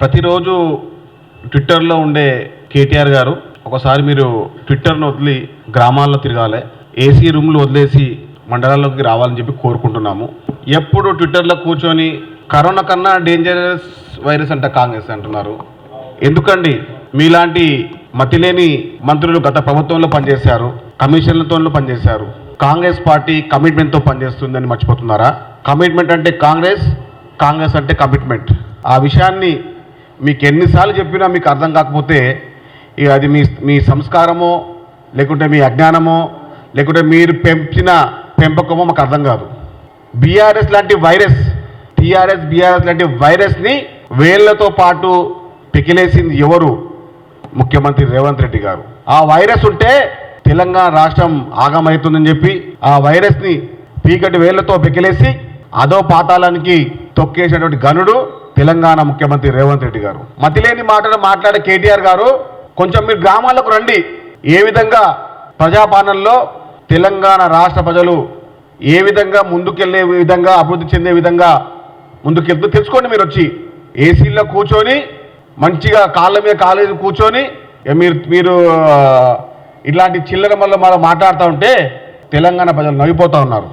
ప్రతిరోజు ట్విట్టర్లో ఉండే కేటీఆర్ గారు ఒకసారి మీరు ట్విట్టర్ను వదిలి గ్రామాల్లో తిరగాలి ఏసీ రూమ్లు వదిలేసి మండలాల్లోకి రావాలని చెప్పి కోరుకుంటున్నాము. ఎప్పుడు ట్విట్టర్లో కూర్చొని కరోనా కన్నా డేంజరస్ వైరస్ అంట కాంగ్రెస్ అంటున్నారు. ఎందుకండి? మీలాంటి మతిలేని మంత్రులు గత ప్రభుత్వంలో పనిచేశారు కమిషన్లతో పనిచేశారు. కాంగ్రెస్ పార్టీ కమిట్మెంట్తో పనిచేస్తుందని మర్చిపోతున్నారా? కమిట్మెంట్ అంటే కాంగ్రెస్ కాంగ్రెస్ అంటే కమిట్మెంట్. ఆ విషయాన్ని మీకు ఎన్నిసార్లు చెప్పినా మీకు అర్థం కాకపోతే ఇక అది మీ మీ సంస్కారమో లేకుంటే మీ అజ్ఞానమో లేకుంటే మీరు పెంచిన పెంపకమో మాకు అర్థం కాదు. బీఆర్ఎస్ లాంటి వైరస్ టీఆర్ఎస్ బీఆర్ఎస్ లాంటి వైరస్ని వేళ్ళతో పాటు పికిలేసింది ఎవరు? ముఖ్యమంత్రి రేవంత్ రెడ్డి గారు. ఆ వైరస్ ఉంటే తెలంగాణ రాష్ట్రం ఆగమవుతుందని చెప్పి ఆ వైరస్ని పీకటి వేళ్ళతో పెకిలేసి అదో పాతాళానికి తొక్కేసినటువంటి గనుడు తెలంగాణ ముఖ్యమంత్రి రేవంత్ రెడ్డి గారు. మతిలేని మాటలు మాట్లాడే కేటీఆర్ గారు కొంచెం మీరు గ్రామాలకు రండి. ఏ విధంగా ప్రజాపాలనలో తెలంగాణ రాష్ట్ర ప్రజలు ఏ విధంగా ముందుకెళ్ళే విధంగా అభివృద్ధి చెందే విధంగా ముందుకెళ్తూ తెలుసుకోండి మీరు వచ్చి. ఏసీలో కూర్చొని మంచిగా కాళ్ళ మీద కాలేజీ కూర్చొని మీరు మీరు ఇలాంటి చిల్లర మళ్ళీ మాట్లాడుతూ ఉంటే తెలంగాణ ప్రజలు నవ్విపోతూ ఉన్నారు.